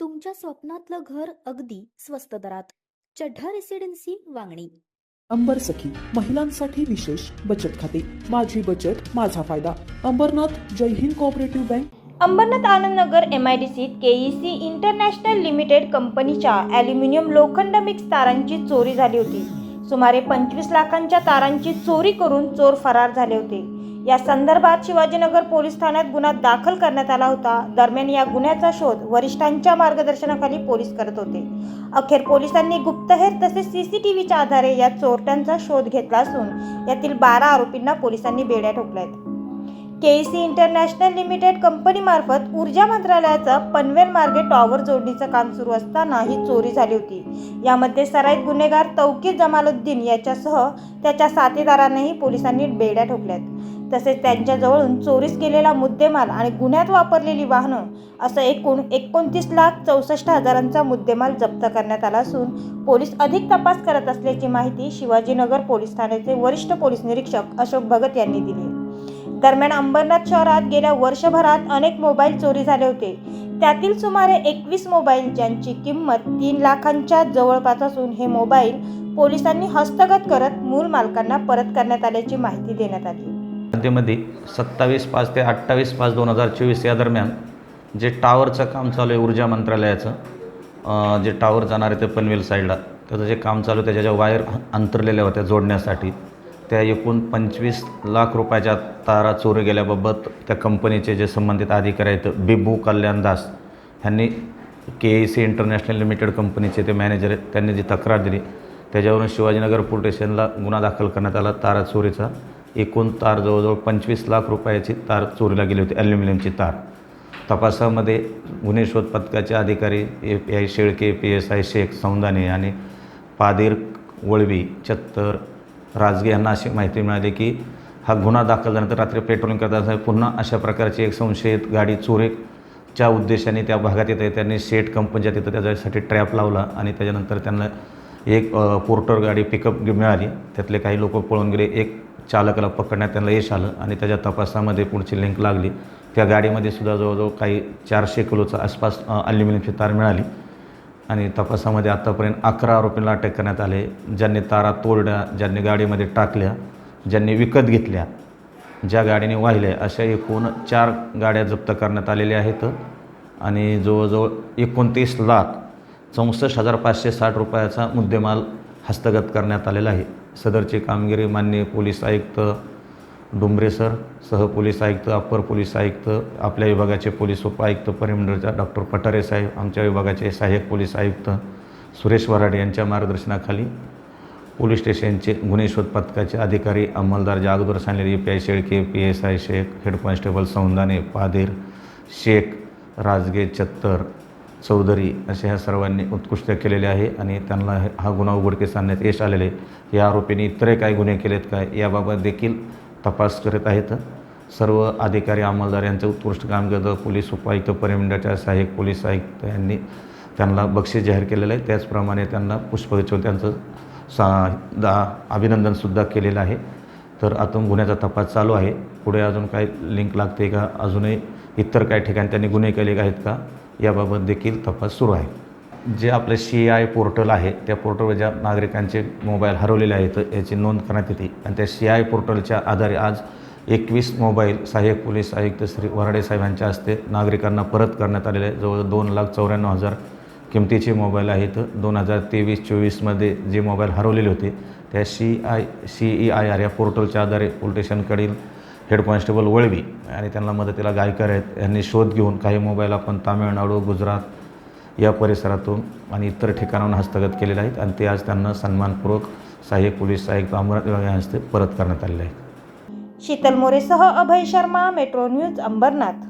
तुमच्या स्वप्नातलं घर अगदी स्वस्त दरात. चढ्ढा रेसिडेन्सी वांगणी. अंबर सखी महिलांसाठी विशेष बचत खाते. माझी बचत माझा फायदा. Ambernath Jai Hind cooperative bank. Ambernath Anandnagar M I D सीत केईसी इंटरनॅशनल लिमिटेड कंपनीच्या ॲल्युमिनियम लोखंड मिक्स तारांची चोरी झाली होती. सुमारे पंचवीस लाखांच्या तारांची चोरी करून चोर फरार झाले होते. या संदर्भात शिवाजीनगर पोलीस ठाण्यात गुन्हा दाखल करण्यात आला होता. दरम्यान या गुन्ह्याचा शोध वरिष्ठांच्या मार्गदर्शनाखाली पोलीस करत होते. अखेर पोलिसांनी गुप्तहेर तसेच सीसीटीव्हीच्या आधारे या चोरट्यांचा शोध घेतला असून यातील बारा आरोपींना पोलिसांनी बेड्या ठोकल्या आहेत केईसी इंटरनॅशनल लिमिटेड कंपनीमार्फत ऊर्जा मंत्रालयाचं पनवेल मार्गे टॉवर जोडणीचं काम सुरू असताना ही चोरी झाली होती. यामध्ये सराईत गुन्हेगार तौकीर जमालुद्दीन याच्यासह त्याच्या साथीदारांनाही पोलिसांनी बेड्या ठोकल्यात. तसेच त्यांच्याजवळून चोरीस केलेला मुद्देमाल आणि गुन्ह्यात वापरलेली वाहनं असं एकूण एकोणतीस लाख चौसष्ट हजारांचा मुद्देमाल जप्त करण्यात आला असून पोलीस अधिक तपास करत असल्याची माहिती शिवाजीनगर पोलीस ठाण्याचे वरिष्ठ पोलीस निरीक्षक अशोक भगत यांनी दिली. दरम्यान अंबरनाथ शहरात गेल्या वर्षभरात अनेक मोबाईल चोरी झाले होते. त्यातील सुमारे एकवीस मोबाईल ज्यांची किंमत तीन लाखांच्या जवळपास असून हे मोबाईल पोलिसांनी हस्तगत करत मूळ मालकांना परत करण्यात आल्याची माहिती देण्यात आली. मध्ये सत्तावीस पाच ते अठ्ठावीस पाच दोन हजार चोवीस या दरम्यान जे टावरचं काम चालू आहे ऊर्जा मंत्रालयाचं जे टावर जाणार आहे ते पनवेल साईडला त्याचं जे काम चालू आहे त्याच्या ज्या वायर अंतरलेल्या होत्या जोडण्यासाठी त्या एकूण पंचवीस लाख रुपयाच्या तारा चोरी गेल्याबाबत त्या कंपनीचे जे संबंधित अधिकारी आहेत बिबू कल्याण दास ह्यांनी K E C international limited कंपनीचे ते मॅनेजर आहेत त्यांनी जी तक्रार दिली त्याच्यावरून शिवाजीनगर पोलीस स्टेशनला गुन्हा दाखल करण्यात आला तारा चोरीचा. एकूण तार जवळजवळ पंचवीस लाख रुपयाची तार चोरीला गेली होती ॲल्युमिनियमची तार. तपासामध्ये गुन्हे शोध पथकाचे अधिकारी A P I Shelke P S I Shaikh Saundane आणि पादीर वळवी चत्तर राजगे यांना अशी माहिती मिळाली की हा गुन्हा दाखल झाल्यानंतर रात्री पेट्रोलिंग करताना पुन्हा अशा प्रकारची एक संशयित गाडी चोरीच्या उद्देशाने त्या भागात येत आहे. त्यांनी शेट कंपनीच्या तिथं त्याच्यासाठी ट्रॅप लावला आणि त्याच्यानंतर त्यांना एक पोर्टर गाडी पिकअप मिळाली. त्यातले काही लोक पळून गेले. एक चालकाला पकडण्यात त्यांना यश आलं आणि त्याच्या तपासामध्ये पुढची लिंक लागली. त्या गाडीमध्ये सुद्धा जवळजवळ काही चारशे किलोचा आसपास अल्युमिनियमची तार मिळाली. आणि तपासामध्ये आत्तापर्यंत अकरा आरोपींना अटक करण्यात आले. ज्यांनी तारा तोडल्या ज्यांनी गाडीमध्ये टाकल्या ज्यांनी विकत घेतल्या ज्या गाडीने वाहिल्या अशा एकूण चार गाड्या जप्त करण्यात आलेल्या आहेत. आणि जवळजवळ एकोणतीस लाख चौसष्ट हजार पाचशे साठ रुपयाचा मुद्देमाल हस्तगत करण्यात आलेला आहे. सदरची कामगिरी माननीय पोलीस आयुक्त डुंबरे सर सह पोलीस आयुक्त अप्पर पोलीस आयुक्त आपल्या विभागाचे पोलीस उपआयुक्त परिमंडळच्या डॉक्टर पठारे साहेब आमच्या विभागाचे सहाय्यक पोलीस आयुक्त सुरेश वराडे यांच्या मार्गदर्शनाखाली पोलीस स्टेशनचे गुन्हे शोध पथकाचे अधिकारी अंमलदार जागदूर अगोदर सांगलेले P I Shelke P S I Shaikh head constable Saundane Padhir Shaikh Rajage Chattar Chaudhari असे ह्या सर्वांनी उत्कृष्ट केलेले आहे आणि त्यांना हा गुन्हा उघडकीस आणण्यात यश आलेले आहे. या आरोपींनी इतरही काय गुन्हे केलेत काय याबाबत देखील तपास करत आहेत. सर्व अधिकारी अंमलदार यांचं उत्कृष्ट काम करतं पोलीस उपायुक्त परिमंडळाच्या सहाय्यक पोलीस आयुक्त यांनी त्यांना बक्षीस जाहीर केलेलं आहे. त्याचप्रमाणे त्यांना पुष्पगुच्छ त्यांचं सा दा अभिनंदनसुद्धा केलेलं आहे. तर आतून गुन्ह्याचा तपास चालू आहे. पुढे अजून काय लिंक लागते का? अजूनही इतर काही ठिकाणी त्यांनी गुन्हे केले आहेत का? याबाबत देखील तपास सुरू आहे. जे आपलं सी आय पोर्टल आहे त्या पोर्टलवर ज्या नागरिकांचे मोबाईल हरवलेले आहेत याची नोंद करण्यात येते. आणि त्या सी आय पोर्टलच्या आधारे आज एकवीस मोबाईल सहाय्यक पोलीस आयुक्त श्री वराडे साहेबांच्या हस्ते नागरिकांना परत करण्यात आलेले आहे जवळ दोन लाख चौऱ्याण्णव हजार किमतीचे मोबाईल आहेत. दोन हजार तेवीस चोवीसमध्ये जे मोबाईल हरवलेले होते त्या C I C E I R या पोर्टलच्या आधारे पोलीस स्टेशनकडील हेड कॉन्स्टेबल वळवी आणि त्यांना मदतीला गायकर आहेत. यांनी शोध घेऊन काही मोबाईल आपण तामिळनाडू गुजरात या परिसरातून आणि इतर ठिकाणाहून हस्तगत केलेले आहेत आणि ते आज त्यांना सन्मानपूर्वक सहाय्यक पोलीस आयुक्त अमरावती या हस्ते परत करण्यात आलेले आहे Sheetal मोरेसह Abhay Sharma metro news Ambernath.